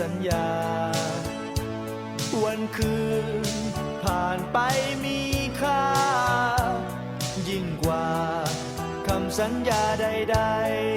สัญญา วันคืนผ่านไปมีค่า ยิ่งกว่าคำสัญญาใด ๆ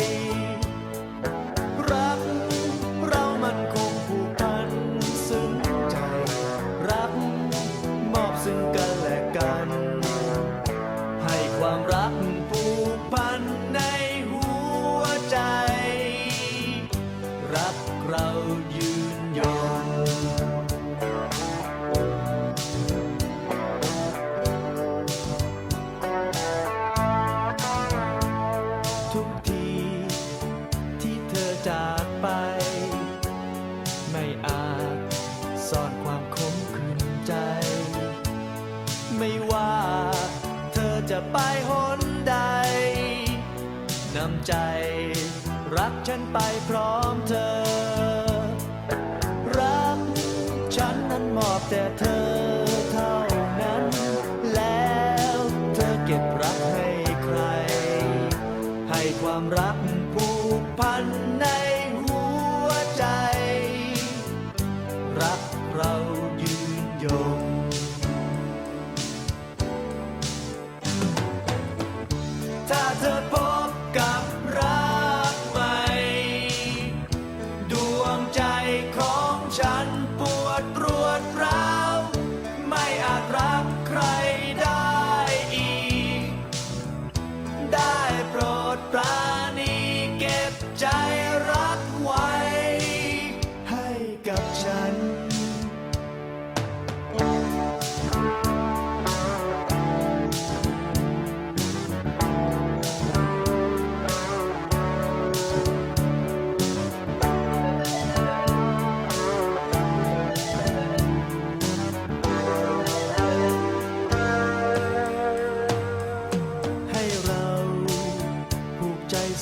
จะไปหนใดนำใจ รักฉันไปพร้อมเธอ รักฉันนั้นมอบแต่เธอเท่านั้น แล้วเธอเก็บรักให้ใคร ให้ความรักผูกพันใน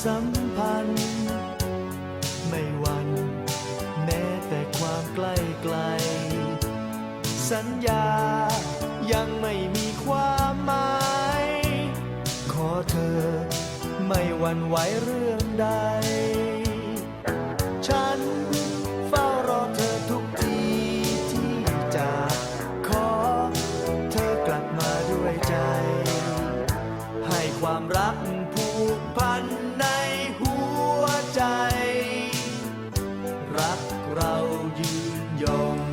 สัมพันธ์ ไม่หวันแม้แต่ความใกล้ไกล สัญญายังไม่มีความหมาย ขอเธอไม่หวั่นไหวเรื่องใด รักเรายืนยง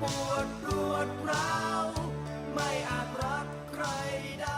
ปวดรวดร้าว ไม่อาจรักใครได้